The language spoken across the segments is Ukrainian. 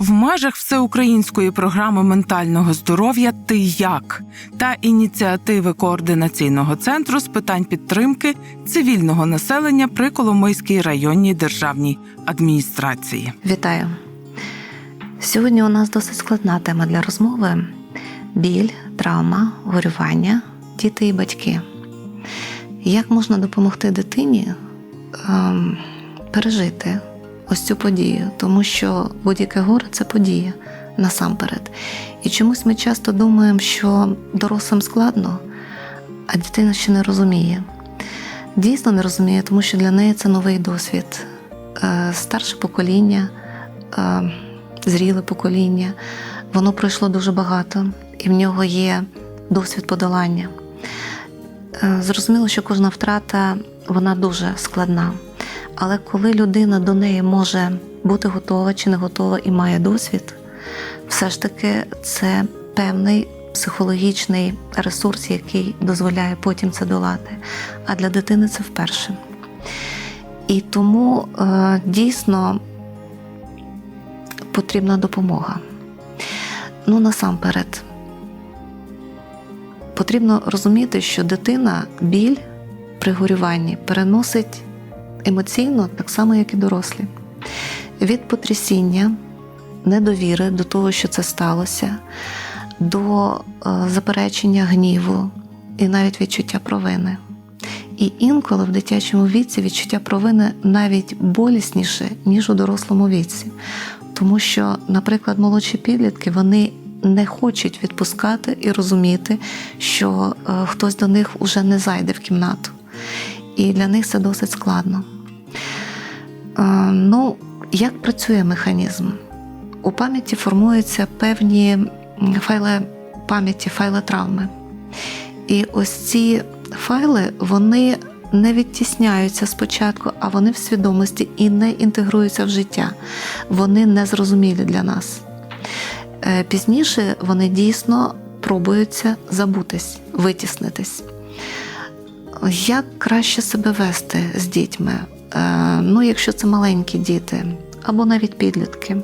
в межах всеукраїнської програми ментального здоров'я Ти як та ініціативи координаційного центру з питань підтримки цивільного населення при Коломийській районній державній адміністрації. Вітаю! Сьогодні у нас досить складна тема для розмови: біль, травма, горювання, діти і батьки. Як можна допомогти дитині ем, пережити ось цю подію? Тому що будь-яке горе це подія насамперед. І чомусь ми часто думаємо, що дорослим складно, а дитина ще не розуміє. Дійсно не розуміє, тому що для неї це новий досвід. Е, Старше покоління, е, зріле покоління, воно пройшло дуже багато, і в нього є досвід подолання. Е, Зрозуміло, що кожна втрата вона дуже складна. Але коли людина до неї може бути готова чи не готова і має досвід, все ж таки це певний психологічний ресурс, який дозволяє потім це долати. А для дитини це вперше. І тому е, дійсно потрібна допомога. Ну, насамперед, потрібно розуміти, що дитина біль при горюванні переносить емоційно так само, як і дорослі. Від потрясіння, недовіри до того, що це сталося, до е, заперечення гніву і навіть відчуття провини. І інколи в дитячому віці відчуття провини навіть болісніше, ніж у дорослому віці. Тому що, наприклад, молодші підлітки вони не хочуть відпускати і розуміти, що е, хтось до них уже не зайде в кімнату. І для них це досить складно. Е, ну, як працює механізм? У пам'яті формуються певні файли пам'яті, файли травми. І ось ці файли вони не відтісняються спочатку, а вони в свідомості і не інтегруються в життя. Вони незрозумілі для нас. Е, Пізніше вони дійсно пробуються забутись, витіснитись. Як краще себе вести з дітьми? Е, Ну, якщо це маленькі діти або навіть підлітки.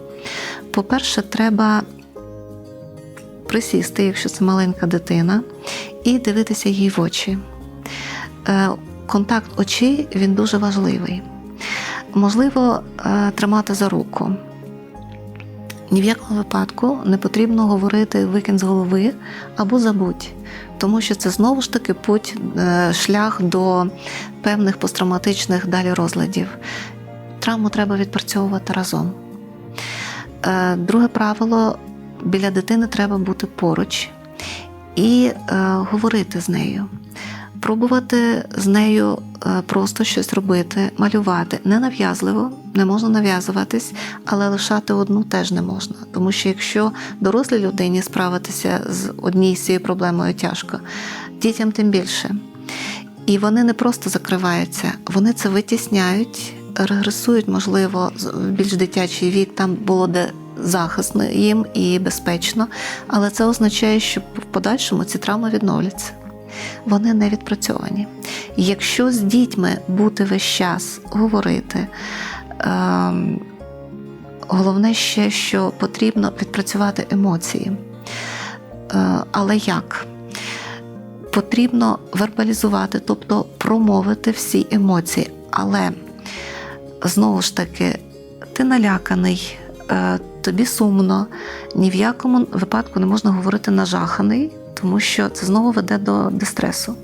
По-перше, треба присісти, якщо це маленька дитина, і дивитися їй в очі. Е, Контакт очей він дуже важливий. Можливо, е, тримати за руку. Ні в якому випадку не потрібно говорити викинь з голови або забудь, тому що це знову ж таки путь, е, шлях до певних посттравматичних далі розладів. Травму треба відпрацьовувати разом. Е, Друге правило біля дитини треба бути поруч і е, говорити з нею. Пробувати з нею просто щось робити, малювати. Не нав'язливо, не можна нав'язуватись, але лишати одну теж не можна. Тому що якщо дорослій людині справитися з однією цією проблемою тяжко, дітям тим більше. І вони не просто закриваються, вони це витісняють, регресують, можливо, в більш дитячий вік, там було де захисно їм і безпечно, але це означає, що в подальшому ці травми відновляться. Вони не відпрацьовані. Якщо з дітьми бути весь час говорити, головне ще, що потрібно відпрацювати емоції. Е, але як? Потрібно вербалізувати, тобто промовити всі емоції. Але знову ж таки, ти наляканий, е, тобі сумно, ні в якому випадку не можна говорити нажаханий, тому що це знову веде до дистресу.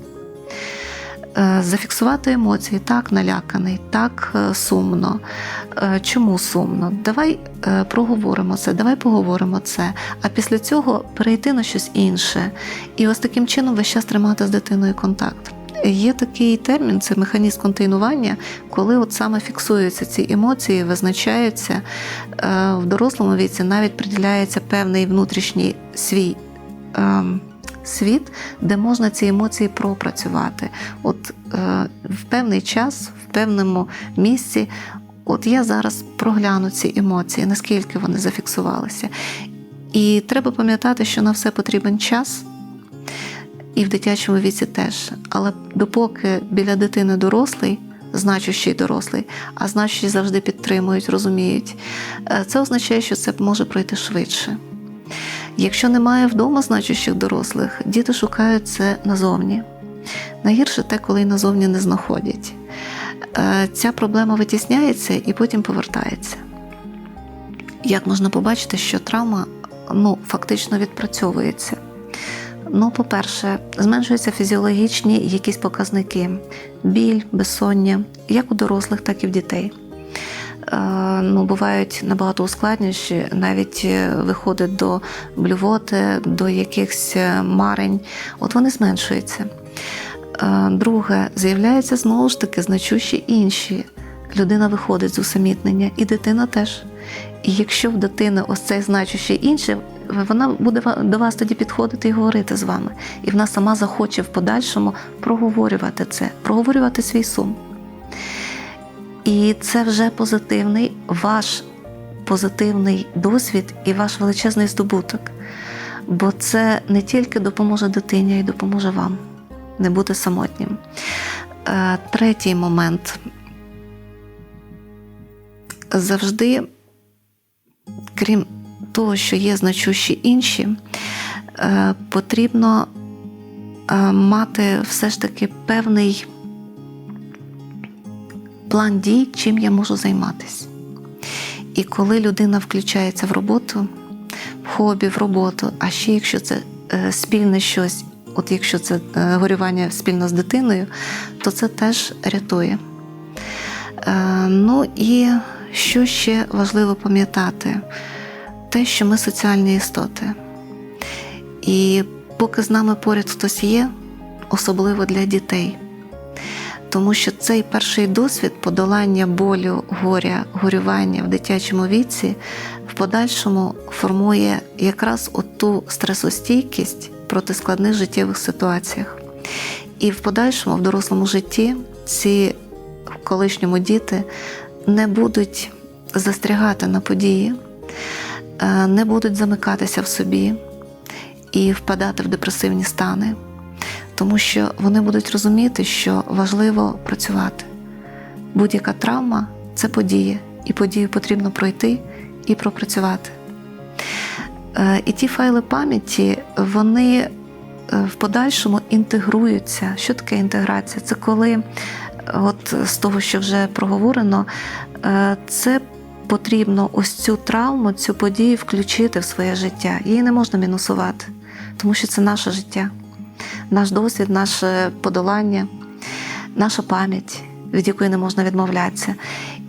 Е, Зафіксувати емоції, так наляканий, так е, сумно. Е, Чому сумно? Давай проговоримо це, давай поговоримо це, а після цього перейти на щось інше. І ось таким чином весь час тримати з дитиною контакт. Є такий термін, це механізм контейнування, коли от саме фіксуються ці емоції, визначаються в дорослому віці, навіть приділяється певний внутрішній свій. Світ, де можна ці емоції пропрацювати. От е, в певний час, в певному місці, от я зараз прогляну ці емоції, наскільки вони зафіксувалися. І треба пам'ятати, що на все потрібен час, і в дитячому віці теж. Але допоки біля дитини дорослий, значущий дорослий, а значущі завжди підтримують, розуміють. Е, Це означає, що це може пройти швидше. Якщо немає вдома значущих дорослих, діти шукають це назовні. Найгірше те, коли й назовні не знаходять. Ця проблема витісняється і потім повертається. Як можна побачити, що травма ну, фактично відпрацьовується? Ну, по-перше, зменшуються фізіологічні якісь показники: біль, безсоння, як у дорослих, так і в дітей. Ну, бувають набагато ускладніші, навіть е, виходить до блювоти, до якихось е, марень. От вони зменшуються. Друге, з'являються знову ж таки значущі інші. Людина виходить з усамітнення, і дитина теж. І якщо в дитини ось цей значущий інший, вона буде до вас тоді підходити і говорити з вами. І вона сама захоче в подальшому проговорювати це, проговорювати свій сум. І це вже позитивний ваш позитивний досвід і ваш величезний здобуток. Бо це не тільки допоможе дитині, а й допоможе вам не бути самотнім. Е, Третій момент. Завжди, крім того, що є значущі інші, е, потрібно е, мати все ж таки певний план дій, чим я можу займатися. І коли людина включається в роботу, в хобі, в роботу, а ще якщо це е, спільне щось, от якщо це е, горювання спільно з дитиною, то це теж рятує. Е, ну і що ще важливо пам'ятати? Те, що ми соціальні істоти. І поки з нами поряд хтось є, особливо для дітей. Тому що цей перший досвід подолання болю, горя, горювання в дитячому віці в подальшому формує якраз оту стресостійкість проти складних життєвих ситуаціях. І в подальшому, в дорослому житті, ці в колишньому діти не будуть застрягати на події, е, не будуть замикатися в собі і впадати в депресивні стани тому що вони будуть розуміти, що важливо працювати. Будь-яка травма це подія, і подію потрібно пройти і пропрацювати. Е, І ті файли пам'яті, вони е, в подальшому інтегруються. Що таке інтеграція? Це коли, е, от з того, що вже проговорено, це потрібно ось цю травму, цю подію включити в своє життя. Її не можна мінусувати, тому що це наше життя наш досвід, наше подолання, наша пам'ять, від якої не можна відмовлятися.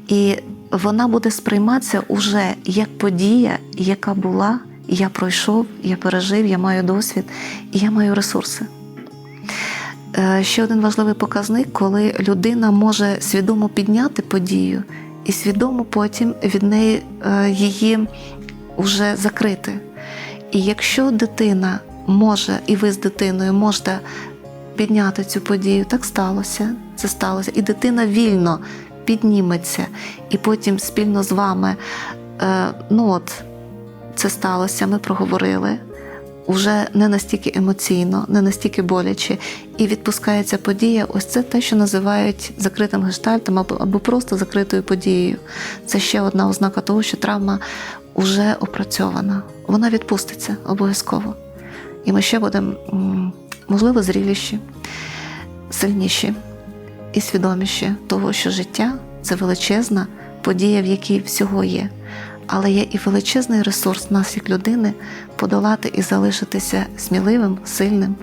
І вона буде сприйматися уже як подія, яка була, я пройшов, я пережив, я маю досвід і я маю ресурси. Е, Ще один важливий показник, коли людина може свідомо підняти подію і свідомо потім від неї е, її вже закрити. І якщо дитина може, і ви з дитиною можете підняти цю подію, так сталося, це сталося, і дитина вільно підніметься, і потім спільно з вами, е, ну от, це сталося, ми проговорили. Уже не настільки емоційно, не настільки боляче, і відпускається подія. Ось це те, що називають закритим гештальтом або, або просто закритою подією. Це ще одна ознака того, що травма вже опрацьована. Вона відпуститься обов'язково. І ми ще будемо, можливо, зріліші, сильніші і свідоміші того, що життя це величезна подія, в якій всього є. Але є і величезний ресурс нас, як людини, подолати і залишитися сміливим, сильним.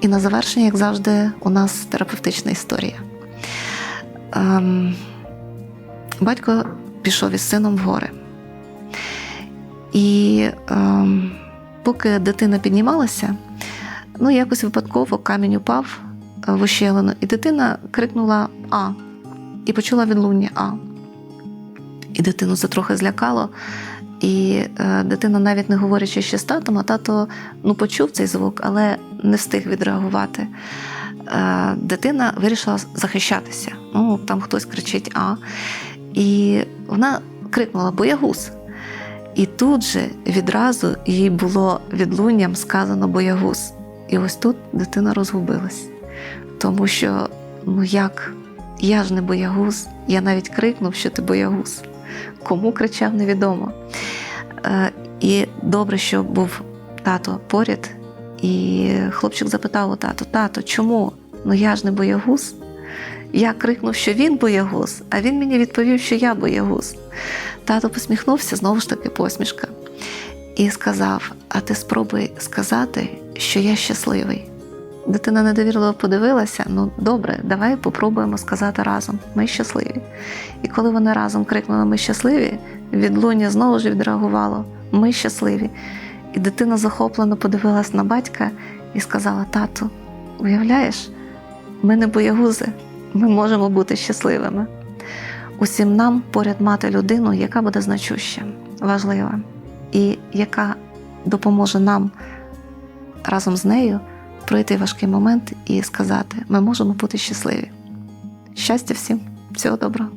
І на завершення, як завжди, у нас терапевтична історія. Ем, батько пішов із сином в гори. І ем, поки дитина піднімалася, ну якось випадково камінь упав в ущелину, і дитина крикнула А і почула відлуння А. І дитину це трохи злякало. І е, дитина, навіть не говорячи ще з татом, а тато ну, почув цей звук, але не встиг відреагувати. Е, дитина вирішила захищатися. Ну, там хтось кричить А. І вона крикнула Боягуз. І тут же відразу їй було відлунням сказано боягуз. І ось тут дитина розгубилась. Тому що, ну як Я ж не боягуз, я навіть крикнув, що ти боягуз. Кому кричав, невідомо. Е, І добре, що був тато поряд, і хлопчик запитав у тато: тато, чому? Ну я ж не боягуз. Я крикнув, що він боягуз, а він мені відповів, що я боягуз. Тато посміхнувся, знову ж таки посмішка, і сказав: А ти спробуй сказати, що я щасливий. Дитина недовірливо подивилася: ну добре, давай попробуємо сказати разом. Ми щасливі. І коли вони разом крикнули Ми щасливі, відлуння знову ж відреагувало Ми щасливі. І дитина захоплено подивилась на батька і сказала: Тату, уявляєш, ми не боягузи, ми можемо бути щасливими. Усім нам поряд мати людину, яка буде значуща, важлива, і яка допоможе нам разом з нею пройти важкий момент і сказати: ми можемо бути щасливі. Щастя всім, всього доброго.